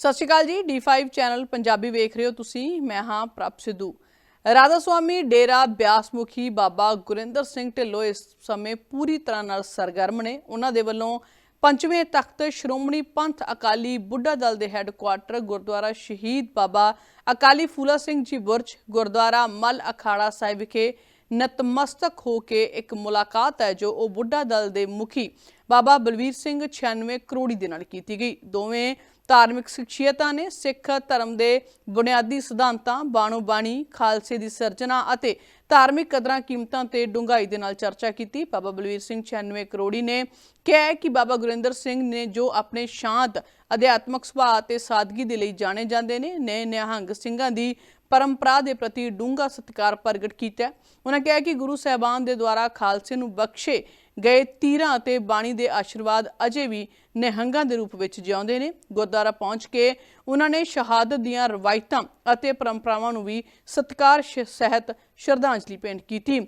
ਸਤਿ ਸ਼੍ਰੀ ਅਕਾਲ ਜੀ D5 channel Punjabi ਵੇਖ ਰਹੇ ਹੋ ਤੁਸੀਂ, ਮੈਂ ਹਾਂ ਪ੍ਰਭ ਸਿੱਧੂ। ਰਾਧਾ ਸੁਆਮੀ, ਡੇਰਾ ਬਿਆਸਮੁਖੀ ਬਾਬਾ ਗੁਰਿੰਦਰ ਸਿੰਘ ਢਿੱਲੋਂ ਇਸ ਸਮੇਂ ਪੂਰੀ ਤਰ੍ਹਾਂ ਨਾਲ ਸਰਗਰਮ ਨੇ। ਉਹਨਾਂ ਦੇ ਵੱਲੋਂ ਪੰਜਵੇਂ ਤਖਤ ਸ਼੍ਰੋਮਣੀ ਪੰਥ ਅਕਾਲੀ ਬੁੱਢਾ ਦਲ ਦੇ ਹੈੱਡਕੁਆਟਰ ਗੁਰਦੁਆਰਾ ਸ਼ਹੀਦ ਬਾਬਾ ਅਕਾਲੀ ਫੂਲਾ ਸਿੰਘ ਜੀ ਬੁਰਜ ਗੁਰਦੁਆਰਾ ਮਲ ਅਖਾੜਾ ਸਾਹਿਬ ਵਿਖੇ ਨਤਮਸਤਕ ਹੋ ਕੇ ਇੱਕ ਮੁਲਾਕਾਤ ਹੈ ਜੋ ਉਹ ਬੁੱਢਾ ਦਲ ਦੇ ਮੁਖੀ ਬਾਬਾ ਬਲਵੀਰ ਸਿੰਘ 96 ਕਰੋੜੀ ਦੇ ਨਾਲ ਕੀਤੀ ਗਈ। ਦੋਵੇਂ ਧਾਰਮਿਕ ਸ਼ਖਸੀਅਤਾਂ ਨੇ ਸਿੱਖ ਧਰਮ ਦੇ ਬੁਨਿਆਦੀ ਸਿਧਾਂਤਾਂ, ਬਾਣੋ ਬਾਣੀ, ਖਾਲਸੇ ਦੀ ਸਿਰਜਣਾ ਅਤੇ ਧਾਰਮਿਕ ਕਦਰਾਂ ਕੀਮਤਾਂ ਤੇ ਡੂੰਘਾਈ ਦੇ ਨਾਲ ਚਰਚਾ ਕੀਤੀ। ਬਾਬਾ ਬਲਵੀਰ ਸਿੰਘ 96 ਕਰੋੜੀ ਨੇ ਕਿਹਾ ਕਿ ਬਾਬਾ ਗੁਰਿੰਦਰ ਸਿੰਘ ਨੇ ਜੋ ਆਪਣੇ ਸ਼ਾਂਤ, ਅਧਿਆਤਮਕ ਸੁਭਾਅ ਤੇ ਸਾਦਗੀ ਦੇ ਲਈ ਜਾਣੇ ਜਾਂਦੇ ਨੇ ਨੇ ਨਿਹੰਗ ਸਿੰਘਾਂ ਦੀ ਪਰੰਪਰਾ ਦੇ ਪ੍ਰਤੀ ਡੂੰਘਾ ਸਤਿਕਾਰ ਪ੍ਰਗਟ ਕੀਤਾ ਉਹਨਾਂ ਕਿਹਾ ਕਿ ਗੁਰੂ ਸਾਹਿਬਾਨ ਦੇ ਦੁਆਰਾ ਖਾਲਸੇ ਨੂੰ ਬਖਸ਼ੇ ਗਏ ਤੀਰਾਂ ਅਤੇ ਬਾਣੀ ਦੇ ਆਸ਼ੀਰਵਾਦ ਅਜੇ ਵੀ ਨਿਹੰਗਾਂ ਦੇ ਰੂਪ ਵਿੱਚ ਜਿਉਂਦੇ ਨੇ। ਗੁਰਦੁਆਰਾ ਪਹੁੰਚ ਕੇ ਉਹਨਾਂ ਨੇ ਸ਼ਹਾਦਤ ਦੀਆਂ ਰਵਾਇਤਾਂ ਅਤੇ ਪਰੰਪਰਾਵਾਂ ਨੂੰ ਵੀ ਸਤਿਕਾਰ ਸਹਿਤ ਸ਼ਰਧਾਂਜਲੀ ਭੇਂਟ ਕੀਤੀ।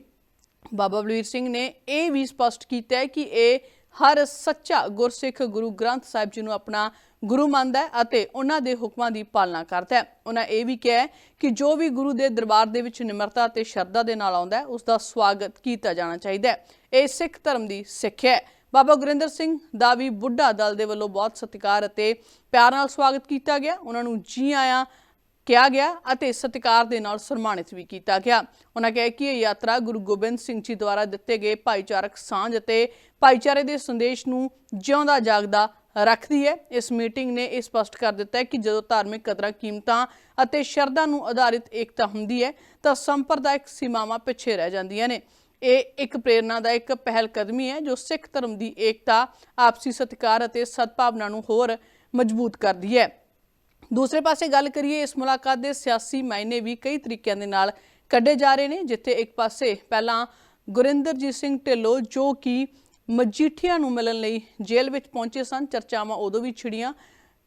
ਬਾਬਾ ਬਲਵੀਰ ਸਿੰਘ ਨੇ ਇਹ ਵੀ ਸਪਸ਼ਟ ਕੀਤਾ ਹੈ ਕਿ ਇਹ ਹਰ ਸੱਚਾ ਗੁਰਸਿੱਖ ਗੁਰੂ ਗ੍ਰੰਥ ਸਾਹਿਬ ਜੀ ਨੂੰ ਆਪਣਾ ਗੁਰੂ ਮੰਨਦਾ ਹੈ ਅਤੇ ਉਹਨਾਂ ਦੇ ਹੁਕਮਾਂ ਦੀ ਪਾਲਣਾ ਕਰਦਾ ਹੈ। ਉਹਨਾਂ ਇਹ ਵੀ ਕਿਹਾ ਕਿ ਜੋ ਵੀ ਗੁਰੂ ਦੇ ਦਰਬਾਰ ਦੇ ਵਿੱਚ ਨਿਮਰਤਾ ਤੇ ਸ਼ਰਧਾ ਦੇ ਨਾਲ ਆਉਂਦਾ ਹੈ ਉਸ ਦਾ ਸਵਾਗਤ ਕੀਤਾ ਜਾਣਾ ਚਾਹੀਦਾ ਹੈ। ਇਹ ਸਿੱਖ ਧਰਮ ਦੀ ਸਿੱਖਿਆ ਹੈ। ਬਾਬਾ ਗੁਰਿੰਦਰ ਸਿੰਘ ਦਾ ਵੀ ਬੁੱਢਾ ਦਲ ਦੇ ਵੱਲੋਂ ਬਹੁਤ ਸਤਿਕਾਰ ਅਤੇ ਪਿਆਰ ਨਾਲ ਸਵਾਗਤ ਕੀਤਾ ਗਿਆ। ਉਹਨਾਂ ਨੂੰ ਜੀ ਆਇਆਂ ਕਿਹਾ ਗਿਆ ਅਤੇ ਸਤਿਕਾਰ ਦੇ ਨਾਲ ਸਨਮਾਨਿਤ ਵੀ ਕੀਤਾ ਗਿਆ। ਉਹਨਾਂ ਕਿਹਾ ਕਿ ਇਹ ਯਾਤਰਾ ਗੁਰੂ ਗੋਬਿੰਦ ਸਿੰਘ ਜੀ ਦੁਆਰਾ ਦਿੱਤੇ ਗਏ ਭਾਈਚਾਰਕ ਸਾਂਝ ਅਤੇ ਭਾਈਚਾਰੇ ਦੇ ਸੰਦੇਸ਼ ਨੂੰ ਜਿਉਂਦਾ ਜਾਗਦਾ ਰੱਖਦੀ ਹੈ। ਇਸ ਮੀਟਿੰਗ ਨੇ ਇਹ ਸਪਸ਼ਟ ਕਰ ਦਿੱਤਾ ਹੈ ਕਿ ਜਦੋਂ ਧਾਰਮਿਕ ਕਦਰਾਂ, ਕੀਮਤਾਂ ਅਤੇ ਸ਼ਰਧਾ ਨੂੰ ਆਧਾਰਿਤ ਏਕਤਾ ਹੁੰਦੀ ਹੈ, ਤਾਂ ਸੰਪਰਦਾਇਕ ਸੀਮਾਵਾਂ ਪਿੱਛੇ ਰਹਿ ਜਾਂਦੀਆਂ ਨੇ। ਇਹ ਇੱਕ ਪ੍ਰੇਰਨਾ ਦਾ ਇੱਕ ਪਹਿਲ ਕਦਮੀ ਹੈ, ਜੋ ਸਿੱਖ ਧਰਮ ਦੀ ਏਕਤਾ, ਆਪਸੀ ਸਤਿਕਾਰ ਅਤੇ ਸਦਭਾਵਨਾ ਨੂੰ ਹੋਰ ਮਜ਼ਬੂਤ ਕਰਦੀ ਹੈ। ਦੂਸਰੇ ਪਾਸੇ ਗੱਲ ਕਰੀਏ, ਇਸ ਮੁਲਾਕਾਤ ਦੇ ਸਿਆਸੀ ਮਾਇਨੇ ਵੀ ਕਈ ਤਰੀਕਿਆਂ ਦੇ ਨਾਲ ਕੱਢੇ ਜਾ ਰਹੇ ਨੇ, ਜਿੱਥੇ ਇੱਕ ਪਾਸੇ ਪਹਿਲਾਂ ਗੁਰਿੰਦਰਜੀਤ ਸਿੰਘ ਢਿੱਲੋਂ ਜੋ ਕਿ ਮਜੀਠੀਆ ਨੂੰ ਮਿਲਣ ਲਈ ਜੇਲ੍ਹ ਵਿੱਚ ਪਹੁੰਚੇ ਸਨ। ਚਰਚਾਵਾਂ ਉਦੋਂ ਵੀ ਛਿੜੀਆਂ,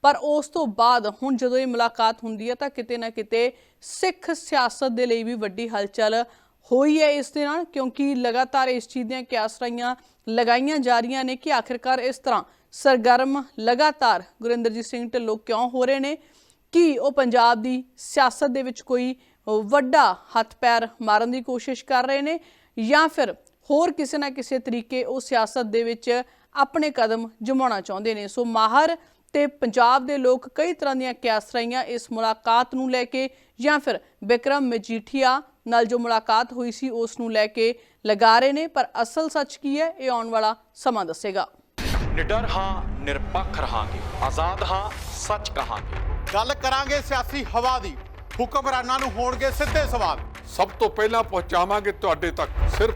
ਪਰ ਉਸ ਤੋਂ ਬਾਅਦ ਹੁਣ ਜਦੋਂ ਇਹ ਮੁਲਾਕਾਤ ਹੁੰਦੀ ਹੈ ਤਾਂ ਕਿਤੇ ਨਾ ਕਿਤੇ ਸਿੱਖ ਸਿਆਸਤ ਦੇ ਲਈ ਵੀ ਵੱਡੀ ਹਲਚਲ ਹੋਈ ਹੈ ਇਸ ਦੇ ਨਾਲ, ਕਿਉਂਕਿ ਲਗਾਤਾਰ ਇਸ ਚੀਜ਼ ਦੀਆਂ ਕਿਆਸਰਾਈਆਂ ਲਗਾਈਆਂ ਜਾ ਰਹੀਆਂ ਨੇ ਕਿ ਆਖਿਰਕਾਰ ਇਸ ਤਰ੍ਹਾਂ ਸਰਗਰਮ ਲਗਾਤਾਰ ਗੁਰਿੰਦਰਜੀਤ ਸਿੰਘ ਢਿੱਲੋਂ ਕਿਉਂ ਹੋ ਰਹੇ ਨੇ? ਕਿ ਉਹ ਪੰਜਾਬ ਦੀ ਸਿਆਸਤ ਦੇ ਵਿੱਚ ਕੋਈ ਵੱਡਾ ਹੱਥ ਪੈਰ ਮਾਰਨ ਦੀ ਕੋਸ਼ਿਸ਼ ਕਰ ਰਹੇ ਨੇ ਜਾਂ ਫਿਰ ਹੋਰ ਕਿਸੇ ਨਾ ਕਿਸੇ ਤਰੀਕੇ ਉਹ ਸਿਆਸਤ ਦੇ ਵਿੱਚ ਆਪਣੇ ਕਦਮ ਜਮਾਉਣਾ ਚਾਹੁੰਦੇ ਨੇ। ਸੋ ਮਾਹਰ ਤੇ ਪੰਜਾਬ ਦੇ ਲੋਕ ਕਈ ਤਰ੍ਹਾਂ ਦੀਆਂ ਕਿਆਸਰਾਈਆਂ ਇਸ ਮੁਲਾਕਾਤ ਨੂੰ ਲੈ ਕੇ ਜਾਂ ਫਿਰ ਵਿਕਰਮ ਮਜੀਠੀਆ ਨਾਲ ਜੋ ਮੁਲਾਕਾਤ ਹੋਈ ਸੀ ਉਸ ਨੂੰ ਲੈ ਕੇ ਲਗਾ ਰਹੇ ਨੇ ਪਰ ਅਸਲ ਸੱਚ ਕੀ ਹੈ ਇਹ ਆਉਣ ਵਾਲਾ ਸਮਾਂ ਦੱਸੇਗਾ। ਨਿਡਰ ਹਾਂ ਨਿਰਪੱਖ ਰਹਾਂਗੇ। ਆਜ਼ਾਦ ਹਾਂ ਸੱਚ ਕਹਾਂਗੇ। ਗੱਲ ਕਰਾਂਗੇ ਸਿਆਸੀ ਹਵਾ ਦੀ। ਹੁਕਮਰਾਨਾਂ ਨੂੰ ਹੋਣਗੇ ਸਿੱਧੇ ਸਵਾਲ। ਸਭ ਤੋਂ ਪਹਿਲਾਂ ਪਹੁੰਚਾਵਾਂਗੇ ਤੁਹਾਡੇ ਤੱਕ। ਸਿਰਫ